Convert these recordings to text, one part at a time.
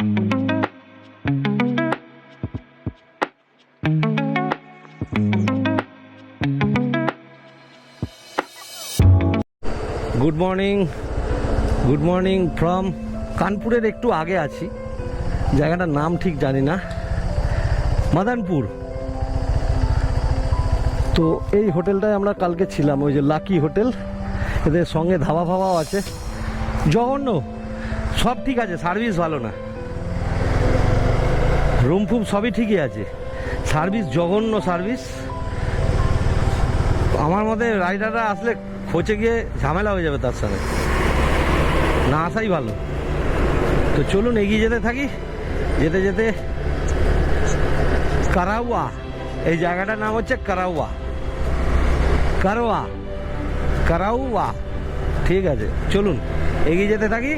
Good morning good morning from কানপুরের একটু আগে আছি। জায়গাটার নাম ঠিক জানি না। মাদানপুর তো এই হোটেলটায় আমরা কালকে ছিলাম, ওই যে লাকি হোটেল। এদের সঙ্গে ধাবা ফাবাও আছে। জঘন্য। সব ঠিক আছে, সার্ভিস ভালো না। রুম ফুম সবই ঠিকই আছে। সার্ভিস, জঘন্য সার্ভিস। আমার মতে রাইডাররা আসলে খোঁচে গিয়ে ঝামেলা হয়ে যাবে তার সঙ্গে। না আসাই ভালো। তো চলুন এগিয়ে যেতে থাকি। যেতে যেতে কারাউয়া এই জায়গাটার নাম হচ্ছে কারাউয়া কারোয়া কারাউয়া ঠিক আছে, চলুন এগিয়ে যেতে থাকি।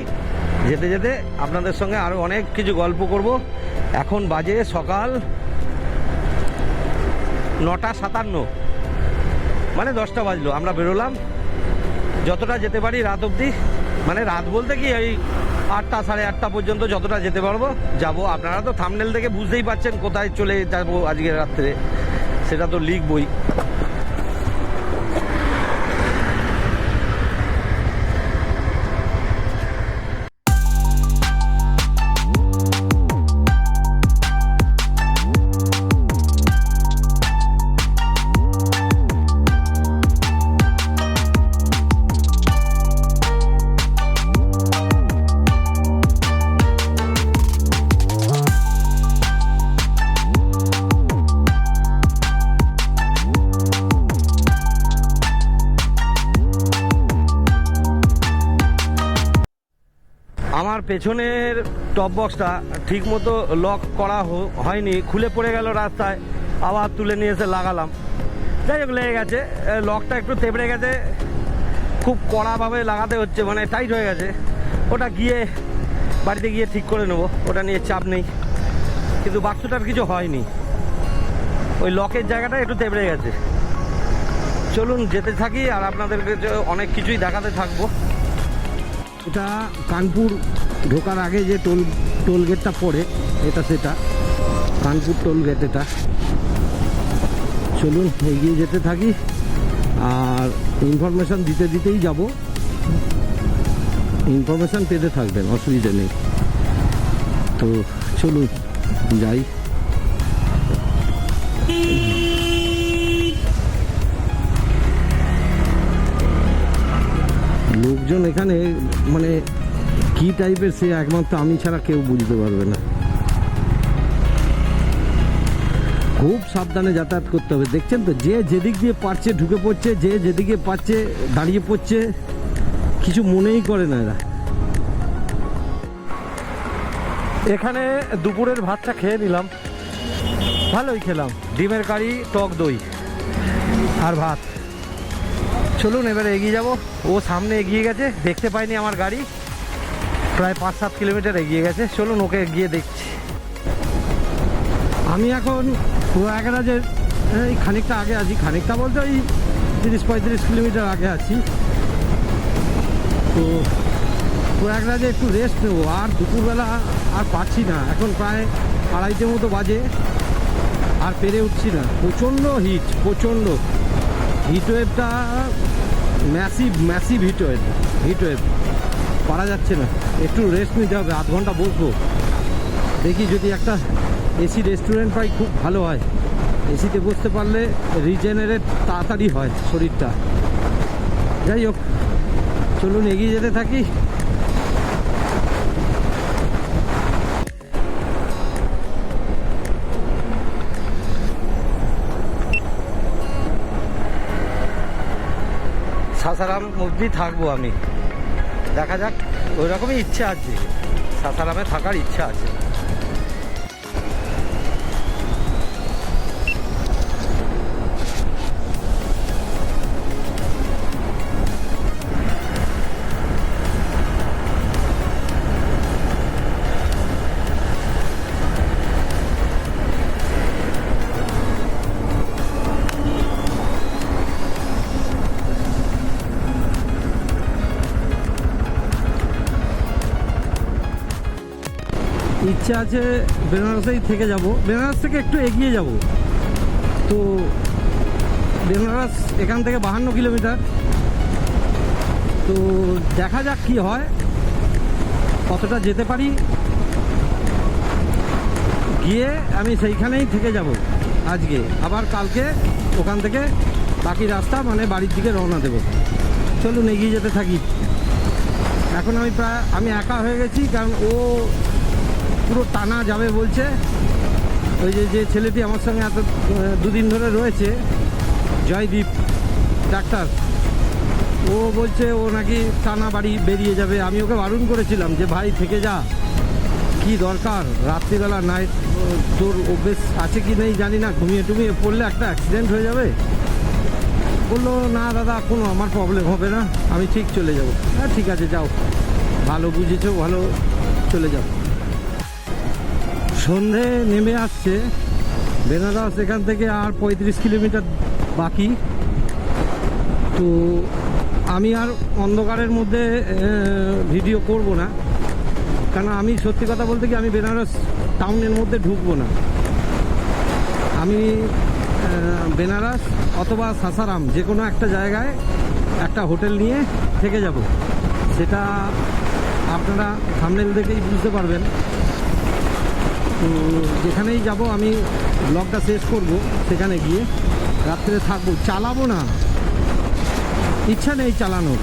যেতে যেতে আপনাদের সঙ্গে আরও অনেক কিছু গল্প করব। এখন বাজে সকাল নটা সাতান্ন। মানে দশটা বাজলো, আমরা বেরোলাম। যতটা যেতে পারি রাত অবধি। মানে রাত বলতে কি, এই আটটা সাড়ে আটটা পর্যন্ত যতটা যেতে পারব, যাব। আপনারা তো থামনেল থেকে বুঝতেই পারছেন কোথায় চলে যাব আজকে রাত্রে। সেটা তো লিখবই পেছনের টপ বক্সটা ঠিক মতো লক করা হয়নি, খুলে পড়ে গেল রাস্তায়, আবার তুলে নিয়ে এসে লাগালাম। যাই হোক, লেগে গেছে লকটা একটু তেবড়ে গেছে, খুব কড়াভাবে লাগাতে হচ্ছে মানে টাইট হয়ে গেছে। ওটা গিয়ে বাড়িতে গিয়ে ঠিক করে নেব, ওটা নিয়ে চাপ নেই। কিন্তু বাক্সটার কিছু হয়নি। ওই লকের জায়গাটা একটু তেবড়ে গেছে। চলুন, যেতে থাকি, আর আপনাদেরকে অনেক কিছুই দেখাতে থাকব। এটা কানপুর ঢোকার আগে যে টোল টোল গেটটা পড়ে, এটা সেটা। কানপুর টোল গেট এটা। চলুন, এগিয়ে যেতে থাকি। আর ইনফরমেশান দিতে দিতেই যাব। ইনফরমেশান পেতে থাকবেন, অসুবিধা নেই। তো চলুন, যাই। লোকজন এখানে মানে কি টাইপের সে একমাত্র আমি ছাড়া কেউ বুঝতে পারবে না। খুব সাবধানে যাতায়াত করতে হবে। দেখছেন তো, যে যেদিক দিয়ে পারছে ঢুকে পড়ছে, যে যেদিকে পাচ্ছে দাঁড়িয়ে পড়ছে, কিছু মনেই করে না এরা। এখানে দুপুরের ভাতটা খেয়ে নিলাম। ভালোই খেলাম। ডিমের কারি, টক দই আর ভাত। চলুন, এবারে এগিয়ে যাব। ও সামনে এগিয়ে গেছে, দেখতে পাইনি আমার গাড়ি। প্রায় পাঁচ, সাত কিলোমিটার এগিয়ে গেছে। চলুন, ওকে গিয়ে দেখছি। আমি এখন প্রয়াগরাজের এই খানিকটা আগে আছি। খানিকটা বলতে ওই তিরিশ, পঁয়ত্রিশ কিলোমিটার আগে আছি। তো প্রয়াগরাজে একটু রেস্ট নেব। আর দুপুরবেলা আর পাচ্ছি না। এখন প্রায় আড়াইটে মতো বাজে। আর পেরে উঠছি না। প্রচণ্ড হিট প্রচণ্ড। হিটওয়েভটা ম্যাসিভ ম্যাসিভ হিটওয়েভ হিটওয়েভ পারা যাচ্ছে না। একটু রেস্ট নিতে হবে, আধ ঘণ্টা বসবো। দেখি যদি একটা এসি রেস্টুরেন্ট পাই খুব ভালো হয়। এসিতে বসতে পারলে রিজেনারেট তাড়াতাড়ি হয় শরীরটা। যাই হোক, চলুন এগিয়ে যেতে থাকি। সাসারাম অবধি থাকব আমি। দেখা যাক ওই রকমই ইচ্ছা আছে। সাসারামে থাকার ইচ্ছা আছে। ইচ্ছা আছে বেনারসেই থেকে যাব। বেনারস থেকে একটু এগিয়ে যাব। তো বেনারস এখান থেকে বাহান্ন কিলোমিটার। তো দেখা যাক কি হয়। কতটা যেতে পারি। গিয়ে আমি সেইখানেই থেকে যাব আজকে। আবার কালকে ওখান থেকে বাকি রাস্তা মানে বাড়ির দিকে রওনা দেব। চলুন এগিয়ে যেতে থাকি। এখন আমি প্রায়, আমি একা হয়ে গেছি, কারণ ও পুরো টানা যাবে বলছে। ওই যে যে ছেলেটি আমার সঙ্গে এত দুদিন ধরে রয়েছে, জয়দীপ ডাক্তার। ও বলছে, ও নাকি টানা বাড়ি বেরিয়ে যাবে। আমি ওকে বারণ করেছিলাম যে, ভাই, থেকে যা। কি দরকার? রাত্রিবেলা নাইট তোর অভ্যেস আছে কি নেই জানি না। ঘুমিয়ে টুমিয়ে পড়লে একটা অ্যাক্সিডেন্ট হয়ে যাবে? বলল, না দাদা, কোনো আমার প্রবলেম হবে না। আমি ঠিক চলে যাব। হ্যাঁ ঠিক আছে, যাও। ভালো বুঝেছ, ভালো চলে যাও। সন্ধে নেমে আসছে। বেনারস, এখান থেকে আর পঁয়ত্রিশ কিলোমিটার বাকি। তো আমি আর অন্ধকারের মধ্যে ভিডিও করব না। কারণ আমি সত্যি কথা বলতে কি, আমি বেনারস টাউনের মধ্যে ঢুকবো না। আমি বেনারস অথবা সাসারাম যে কোনো একটা জায়গায় একটা হোটেল নিয়ে থেকে যাব। সেটা আপনারা সামনের দেখেই বুঝতে পারবেন। যেখানেই যাব, আমি ব্লগটা শেষ করব, সেখানে গিয়ে রাত্রে থাকব। চালাবো না। ইচ্ছা নেই চালানোর।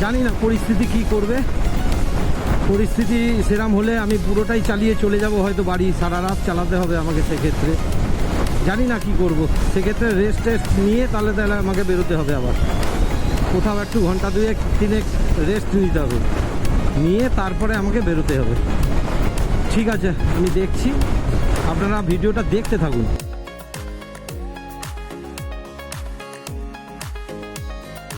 জানি না পরিস্থিতি কি করবে। পরিস্থিতি সেরাম হলে আমি পুরোটাই চালিয়ে চলে যাব, হয়তো বাড়ি সারা রাত চালাতে হবে আমাকে সেক্ষেত্রে। জানি না কি করব। সেক্ষেত্রে রেস্ট টেস্ট নিয়ে তাহলে তাহলে আমাকে বেরোতে হবে আবার। কোথাও একটু ঘণ্টা দুয়েক, তিনেক রেস্ট নিতে হবে। নিয়ে তারপরে আমাকে বেরোতে হবে। ঠিক আছে আমি দেখছি। আপনারা ভিডিওটা দেখতে থাকুন।